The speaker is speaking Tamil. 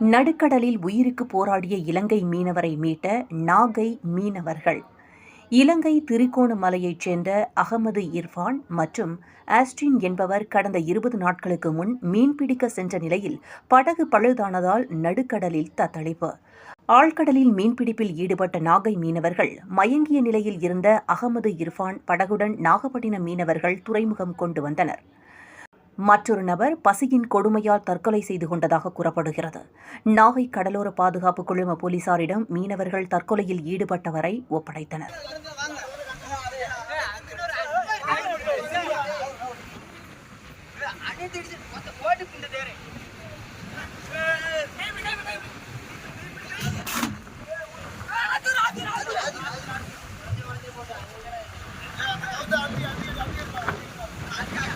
நடுக்கடலில் உயிருக்கு போராடிய இலங்கை மீனவரை மீட்ட நாகை மீனவர்கள். இலங்கை திரிகோணமலையைச் சேர்ந்த அகமது இர்ஃபான் மற்றும் ஆஸ்டின் என்பவர் கடந்த இருபது நாட்களுக்கு முன் மீன்பிடிக்க சென்ற நிலையில் படகு பழுதானதால் நடுக்கடலில் தத்தளிப்பு. ஆழ்கடலில் மீன்பிடிப்பில் ஈடுபட்ட நாகை மீனவர்கள் மயங்கிய நிலையில் இருந்த அகமது இர்ஃபான் படகுடன் நாகப்பட்டினம் மீனவர்கள் துறைமுகம் கொண்டு வந்தனர். மற்றொரு நபர் பசியின் கொடுமையால் தற்கொலை செய்து கொண்டதாக கூறப்படுகிறது நாகை கடலோர பாதுகாப்பு குழும போலீசாரிடம் மீனவர்கள் தற்கொலையில் ஈடுபட்டவரை ஒப்படைத்தனர் Yeah.